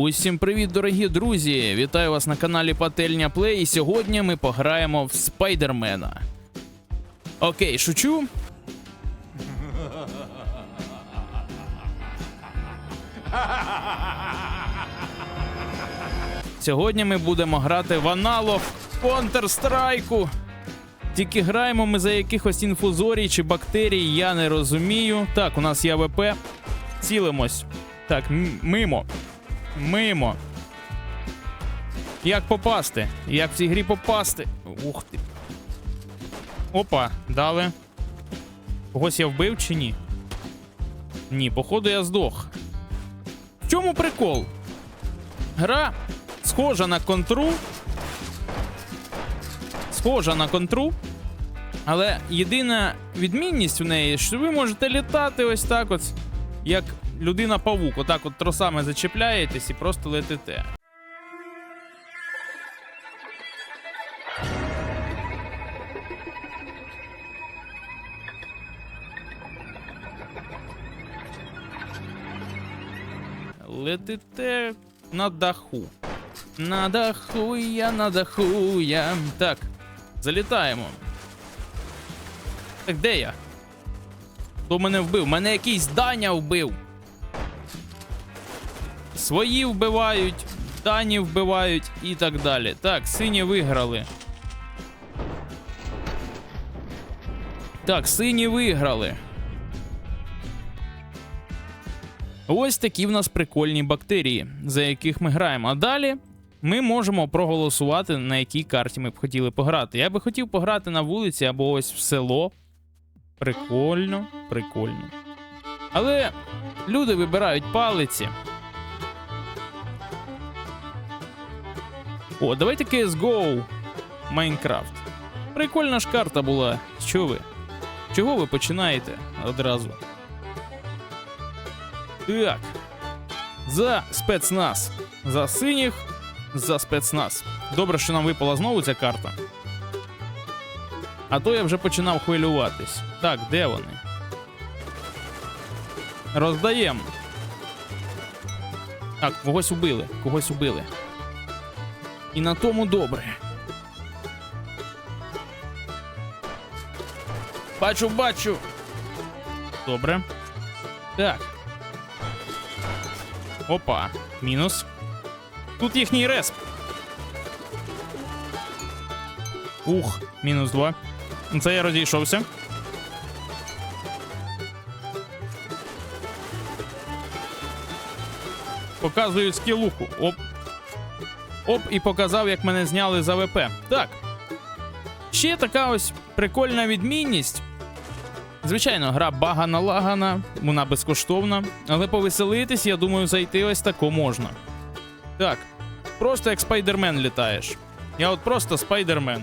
Усім привіт, дорогі друзі! Вітаю вас на каналі Пательня Плей. І сьогодні ми пограємо в Спайдермена. Окей, шучу. Сьогодні ми будемо грати в аналог Counter-Strike. Тільки граємо ми за якихось інфузорій чи бактерій, я не розумію. Так, у нас є АВП. Цілимось. Так, мимо. Мимо. Як попасти? Як в цій грі попасти? Ух ти. Опа, дали. Когось я вбив чи ні? Ні, походу я здох. В чому прикол? Гра схожа на контру. Схожа на контру. Але єдина відмінність у неї, що ви можете літати ось так от, як людина-павук. Отак от тросами зачепляєтесь і просто летите. Летите на даху. На даху я, на даху я. Так, залітаємо. Так де я? Хто мене вбив? Мене якийсь Даня вбив. Свої вбивають, дані вбивають і так далі. Так, сині виграли. Так, сині виграли. Ось такі в нас прикольні бактерії, за яких ми граємо. А далі ми можемо проголосувати, на якій карті ми б хотіли пограти. Я би хотів пограти на вулиці або ось в село. Прикольно, прикольно. Але люди вибирають палиці. О, давайте CSGO Майнкрафт. Прикольна ж карта була. Що ви? Чого ви починаєте одразу? Так. За спецназ. За синіх, за спецназ. Добре, що нам випала знову ця карта. А то я вже починав хвилюватись. Так, де вони? Роздаємо. Так, когось убили, когось убили. І на тому добре. Бачу, бачу. Добре. Так. Опа. Мінус. Тут їхній респ. Ух, мінус два. Це я розійшовся. Показую скілуху. Оп. Оп, і показав, як мене зняли з АВП. Так. Ще така ось прикольна відмінність. Звичайно, гра багана лагана, вона безкоштовна, але повеселитись, я думаю, зайти ось тако можна. Так, просто як спайдермен літаєш. Я от просто спайдермен.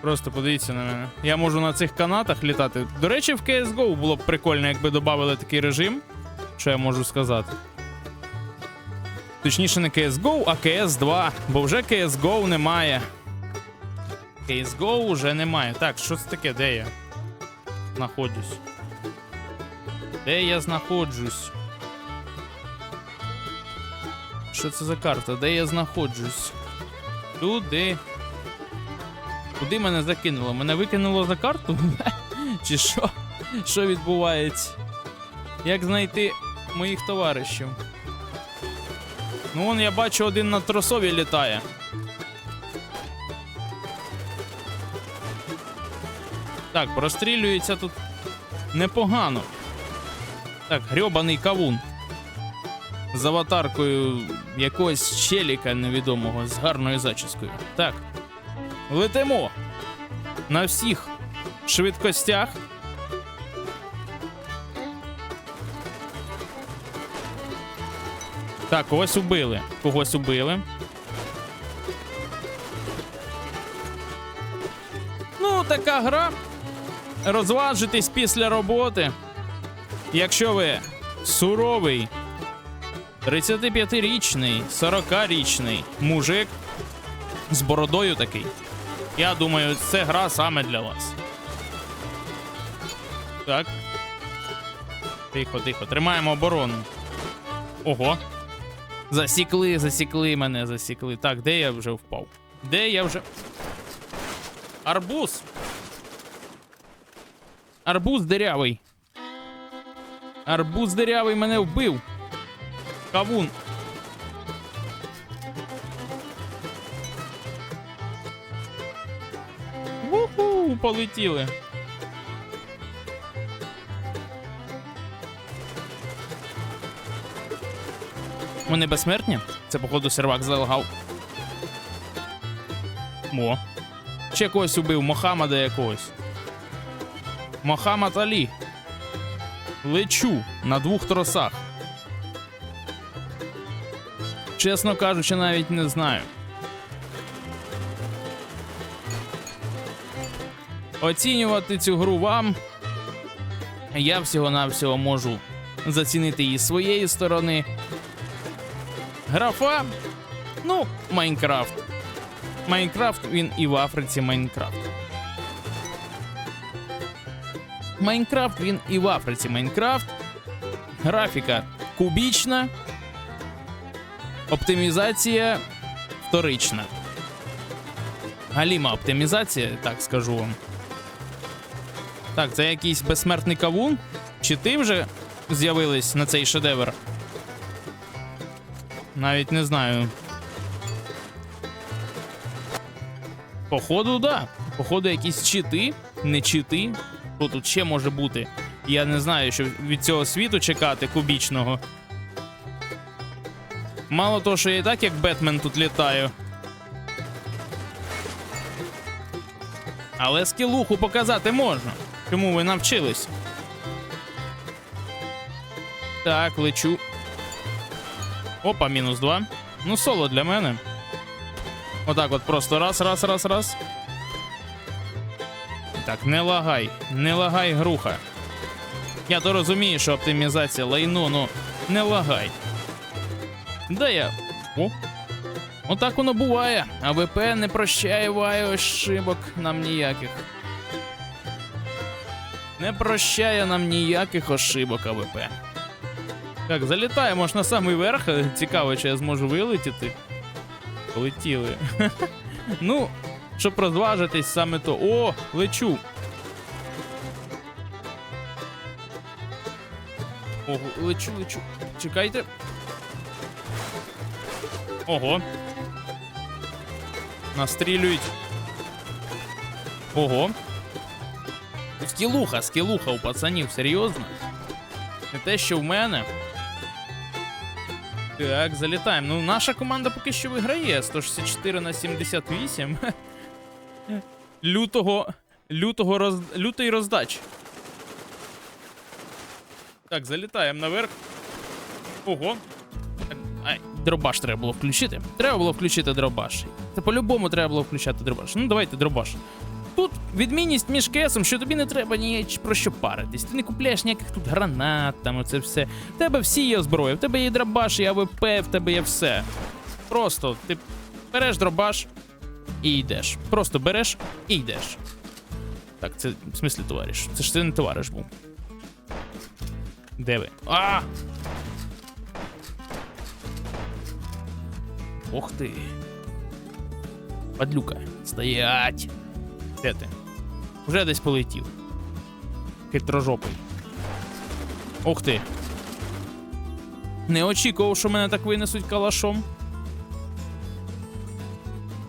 Просто подивіться на мене. Я можу на цих канатах літати. До речі, в CSGO було б прикольно, якби додали такий режим. Що я можу сказати? Точніше, не CSGO, а CS2, бо вже CSGO немає. CSGO вже немає. Так, що це таке? Де я? Знаходжусь. Де я знаходжусь? Що це за карта? Де я знаходжусь? Туди. Куди мене закинуло? Мене викинуло за карту? Чи що? Що відбувається? Як знайти моїх товаришів? Ну, вон я бачу, один на тросові літає. Так, прострілюється тут непогано. Так, грьобаний кавун. З аватаркою якогось челіка невідомого з гарною зачіскою. Так. Летимо. На всіх швидкостях. Так, когось убили. Когось убили. Ну, така гра. Розважитись після роботи. Якщо ви суровий, 35-річний, 40-річний мужик з бородою такий. Я думаю, це гра саме для вас. Так. Тихо, тихо. Тримаємо оборону. Ого. Засікли, засікли мене, засікли. Так, де я вже впав? Де я вже. Арбуз. Арбуз дирявий. Арбуз дирявий мене вбив. Кавун. Уху, полетіли. Вони безсмертні? Це, походу, сервак залагав. О. Ще когось убив, Мохаммада якогось. Мохаммад Алі. Лечу на двох тросах. Чесно кажучи, навіть не знаю. Оцінювати цю гру вам. Я всього-навсього можу зацінити її з своєї сторони. Графа. Ну, Майнкрафт. Майнкрафт він і в Африці Майнкрафт. Майнкрафт він і в Африці Майнкрафт. Графіка кубічна. Оптимізація вторична. Галіма оптимізація, так скажу вам. Так, це якийсь безсмертний кавун? Чи ти вже з'явились на цей шедевр? Навіть не знаю. Походу, да. Походу, якісь чити, не чити. Що тут ще може бути? Я не знаю, що від цього світу чекати кубічного. Мало того, що я і так як Бетмен тут літаю. Але скілуху показати можна. Чому ви навчились? Так, лечу. Опа, мінус два. Ну, соло для мене. Отак от просто раз, раз, раз, раз. Так, не лагай, не лагай, груха. Я то розумію, що оптимізація лайно, ну не лагай. Де я? О. Отак воно буває. АВП не прощає ваю ошибок нам ніяких. Не прощає нам ніяких ошибок АВП. Так, залітаємо ж на самий верх. Цікаво, чи я зможу вилетіти. Полетіли. ну, щоб розважитись саме то. О, лечу. Ого, лечу, лечу. Чекайте. Ого. Настрілюють. Ого. Скілуха, скілуха у пацанів, серйозно? Не те, що в мене. Так, залітаємо. Ну, наша команда поки що виграє 164 на 78. Лютого. Лютого роз... лютий роздач. Так, залітаємо наверх. Ого. Ай, дробаш треба було включити. Треба було включити дробаш. Це по-любому треба було включати дробаш. Ну, давайте дробаш. Тут відмінність між кесом, що тобі не треба ні про що паритись. Ти не купляєш ніяких тут гранат, там оце все. В тебе всі є зброя, в тебе є дробаш, і АВП, в тебе є все. Просто ти береш дробаш і йдеш. Просто береш і йдеш. Так, це в смислі товариш. Це ж ти не товариш був. Де ви? А! Ох ти. Падлюка. Стоять! Де ти? Вже десь полетів. Хитрожопий. Ух ти. Не очікував, що мене так винесуть калашом.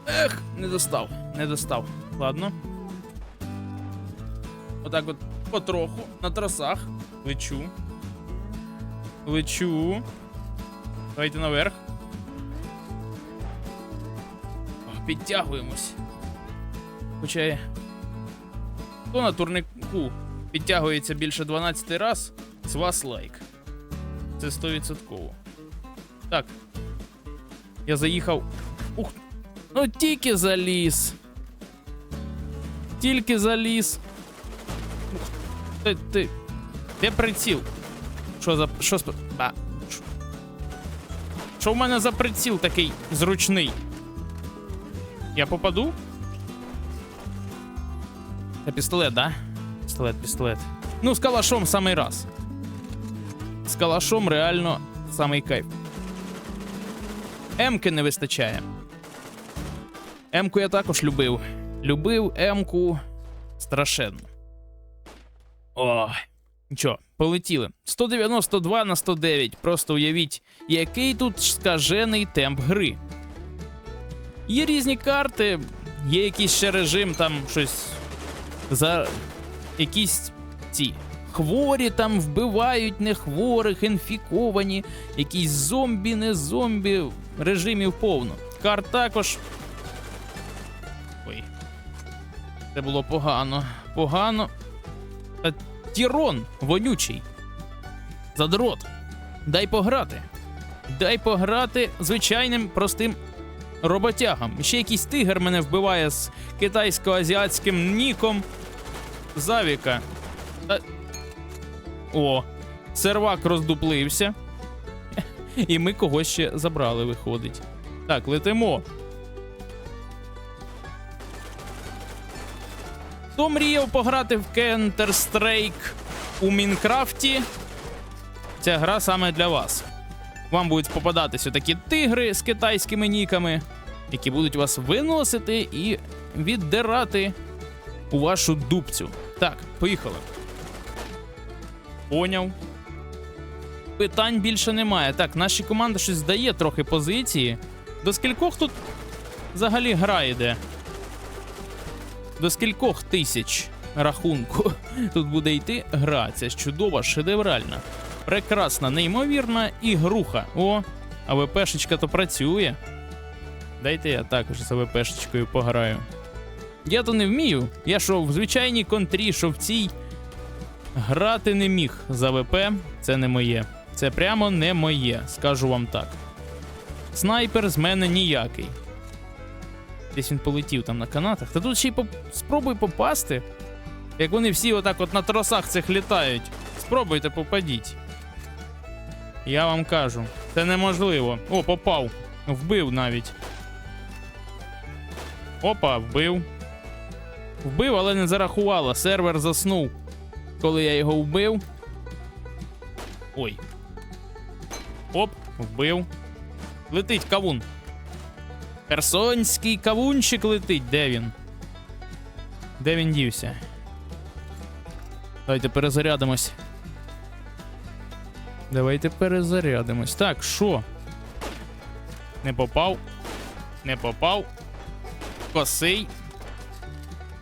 Ех, не достав, не достав. Ладно. Отак от потроху на тросах. Лечу. Лечу. Давайте наверх. О, Підтягуємось. Хоча хто на турнику підтягується більше 12 раз, з вас лайк. Це 100%. Так. Я заїхав. Ух. Ну тільки заліз. Тільки заліз. Ух, Ти, ти. Де приціл? Що за. Що сп... Що в мене за приціл такий зручний? Я попаду? Це пістолет, да? Пістолет, пістолет. Ну, з калашом самий раз. З калашом реально самий кайф. Емки не вистачає. Емку я також любив. Любив Емку страшенно. Ой. Нічого, полетіли. 192 на 109. Просто уявіть, який тут скажений темп гри. Є різні карти, є якийсь ще режим, там щось за якісь ці хворі там вбивають нехворих, інфіковані, якісь зомбі, не зомбі, режимів повно. Карт також. Ой. Це було погано. Погано. Та Тірон вонючий. Задрот. Дай пограти. Дай пограти звичайним простим роботягам. Ще якийсь тигр мене вбиває з китайсько-азіатським ніком. Завіка. Та... О, сервак роздуплився. І ми когось ще забрали, виходить. Так, летимо. Хто мріяв пограти в Counter-Strike у Мінкрафті? Ця гра саме для вас. Вам будуть попадатися такі тигри з китайськими ніками, які будуть вас виносити і віддирати у вашу дубцю. Так, поїхали. Поняв. Питань більше немає. Так, наші команда щось здає трохи позиції. До скількох тут взагалі гра йде? До скількох тисяч рахунку тут буде йти гра. Ця чудова, шедевральна, прекрасна, неймовірна ігруха. О, а ВПшечка то працює. Дайте я також з ВПшечкою пограю. Я то не вмію. Я що в звичайній контрі, що в цій грати не міг за ВП. Це не моє. Це прямо не моє, скажу вам так. Снайпер з мене ніякий. Десь він полетів там на канатах. Та тут ще й поп... спробуй попасти. Як вони всі отак от на тросах цих літають. Спробуйте попадіть. Я вам кажу, це неможливо. О, попав. Вбив навіть. Опа, вбив. Вбив, але не зарахувало. Сервер заснув. Коли я його вбив. Ой. Оп, вбив. Летить кавун. Херсонський кавунчик летить. Де він? Де він дівся? Давайте перезарядимось. Давайте перезарядимось. Так, що? Не попав. Не попав. Косий.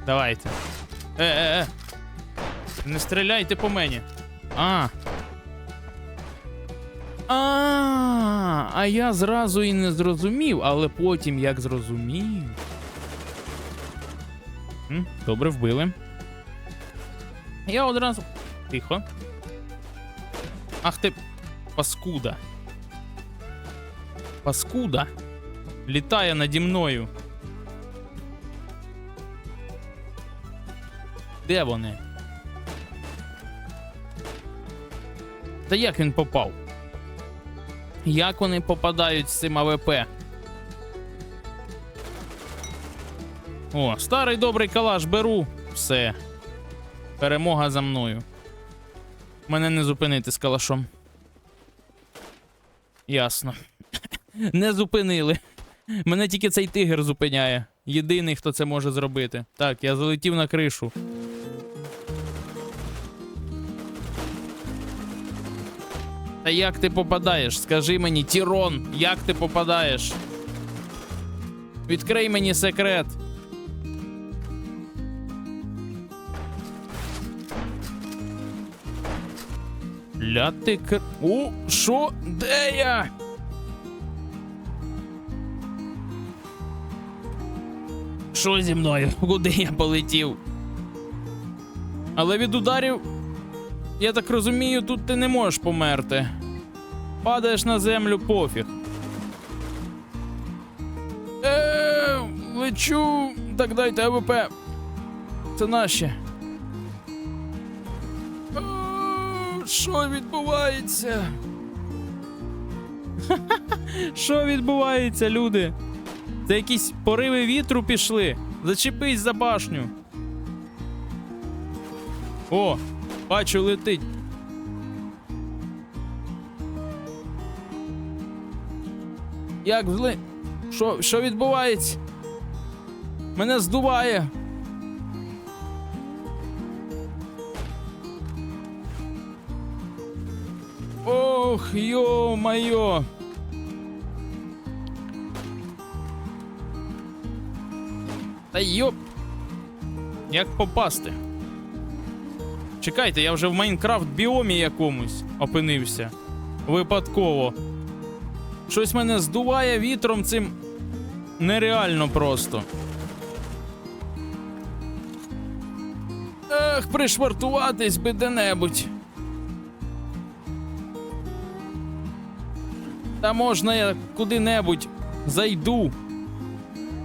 Давайте. Е-е-е. Не стріляйте по мені. А. А, а я зразу і не зрозумів, але потім як зрозумів. Добре вбили. Я одразу. Тихо. Ах ти. Паскуда. Паскуда. Літає наді мною. Де вони? Та як він попав? Як вони попадають з цим АВП? О, старий добрий калаш беру. Все. Перемога за мною. Мене не зупинити з калашом. Ясно. не зупинили. Мене тільки цей тигр зупиняє. Єдиний, хто це може зробити. Так, я залетів на кришу. Та як ти попадаєш? Скажи мені, Тірон, як ти попадаєш? Відкрий мені секрет. Ля ти кр... О, що? Де я? Що зі мною? Куди я полетів? Але від ударів я так розумію, тут ти не можеш померти. Падаєш на землю пофіг. Е, лечу. Так дайте АВП. Це наші. Що відбувається? Що відбувається, люди? Це якісь пориви вітру пішли. Зачепись за башню. О, бачу, летить. Як зли. Що, що відбувається? Мене здуває. Ох, йо-майо. Та йоп. Як попасти? Чекайте, я вже в Майнкрафт біомі якомусь опинився. Випадково. Щось мене здуває вітром цим нереально просто. Ех, пришвартуватись би де-небудь. Та можна я куди-небудь зайду.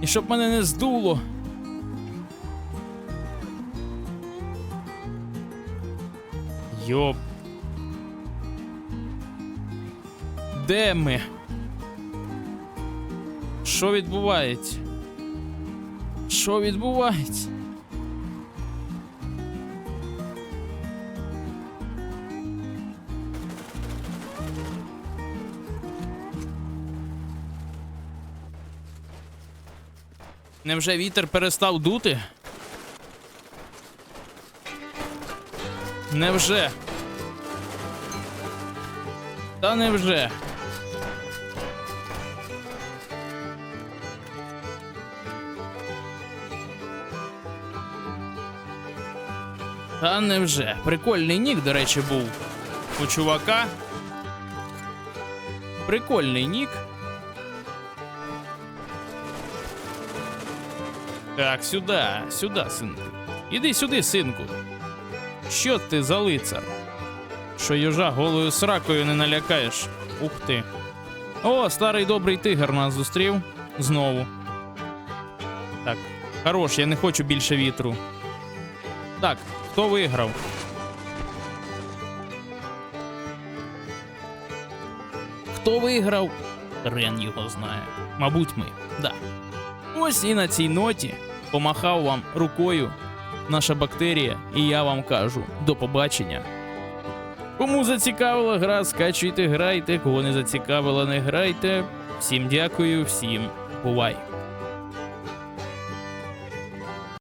І щоб мене не здуло. Йоп. Де ми? Що відбувається? Що відбувається? Невже вітер перестав дути? Невже? Та невже? Та невже? Прикольний нік, до речі, був у чувака. Прикольний нік. Так, сюди, сюди, синку. Іди сюди, синку. Що ти за лицар? Що їжа голою сракою не налякаєш? Ух ти. О, старий добрий тигр нас зустрів. Знову. Так, хорош, я не хочу більше вітру. Так, хто виграв? Хто виграв? Рен його знає. Мабуть, ми. Да. Ось і на цій ноті помахав вам рукою наша бактерія, і я вам кажу до побачення. Кому зацікавила гра, скачуйте, грайте. Кого не зацікавила, не грайте. Всім дякую, всім бувай.